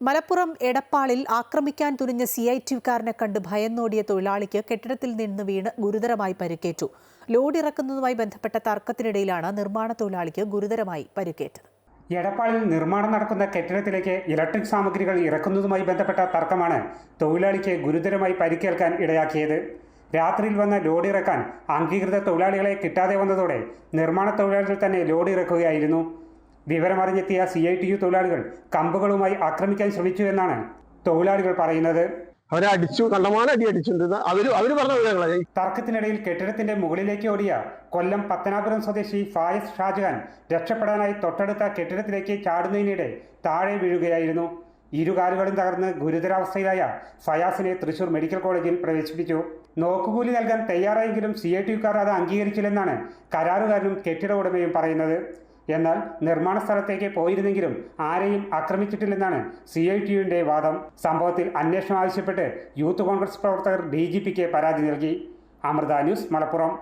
മലപ്പുറം എടപ്പാളിൽ ആക്രമിക്കാൻ തുനിഞ്ഞ C I ടിക്കാരനെ കണ്ട് ഭയന്നോടിയ തൊഴിലാളിക്ക് കെട്ടിടത്തിൽ നിന്ന് വീണ് ഗുരുതരമായി പരിക്കേറ്റു. ലോഡ് ഇറക്കുന്നതുമായി ബന്ധപ്പെട്ട തർക്കത്തിനിടയിലാണ് നിർമ്മാണ തൊഴിലാളിക്ക് ഗുരുതരമായി പരിക്കേറ്റത്. എടപ്പാളിൽ നിർമ്മാണം നടക്കുന്ന കെട്ടിടത്തിലേക്ക് ഇലക്ട്രിക് സാമഗ്രികൾ ഇറക്കുന്നതുമായി ബന്ധപ്പെട്ട തർക്കമാണ് തൊഴിലാളിക്ക് ഗുരുതരമായി പരിക്കേൽക്കാൻ ഇടയാക്കിയത്. രാത്രിയിൽ വന്ന ലോഡ് ഇറക്കാൻ അംഗീകൃത തൊഴിലാളികളെ കിട്ടാതെ വന്നതോടെ നിർമ്മാണ തൊഴിലാളികൾ തന്നെ ലോഡ് ഇറക്കുകയായിരുന്നു വിവരമറിഞ്ഞെത്തിയ സി ഐ ടി യു തൊഴിലാളികൾ കമ്പുകളുമായി ആക്രമിക്കാൻ ശ്രമിച്ചു എന്നാണ് തൊഴിലാളികൾ പറയുന്നത്. അവരെ അടിച്ചു കണ്ടമാനം അടി അടിച്ചിട്ടുണ്ട് അവർ അവർ പറഞ്ഞ തർക്കത്തിനിടയിൽ കെട്ടിടത്തിന്റെ മുകളിലേക്ക് ഓടിയ കൊല്ലം പത്തനാപുരം സ്വദേശി ഫായസ് ഷാജഹാൻ രക്ഷപ്പെടാനായി തൊട്ടടുത്ത കെട്ടിടത്തിലേക്ക് ചാടുന്നതിനിടെ താഴെ വീഴുകയായിരുന്നു. ഇരുകാലുകളും തകർന്ന് ഗുരുതരാവസ്ഥയിലായ ഫയാസിനെ തൃശൂർ മെഡിക്കൽ കോളേജിൽ പ്രവേശിപ്പിച്ചു. നോക്കുകൂലി നൽകാൻ തയ്യാറായെങ്കിലും സി ഐ ടിക്കാർ അത് അംഗീകരിച്ചില്ലെന്നാണ് കരാറുകാരനും കെട്ടിട ഉടമയും പറയുന്നത്. എന്നാൽ നിർമ്മാണ സ്ഥലത്തേക്ക് പോയിരുന്നെങ്കിലും ആരെയും ആക്രമിച്ചിട്ടില്ലെന്നാണ് സി ഐ ടി യുവിന്റെ വാദം. സംഭവത്തിൽ അന്വേഷണം ആവശ്യപ്പെട്ട് യൂത്ത് കോൺഗ്രസ് പ്രവർത്തകർ ഡി ജി പിക്ക് പരാതി നൽകി. അമൃത ന്യൂസ് മലപ്പുറം.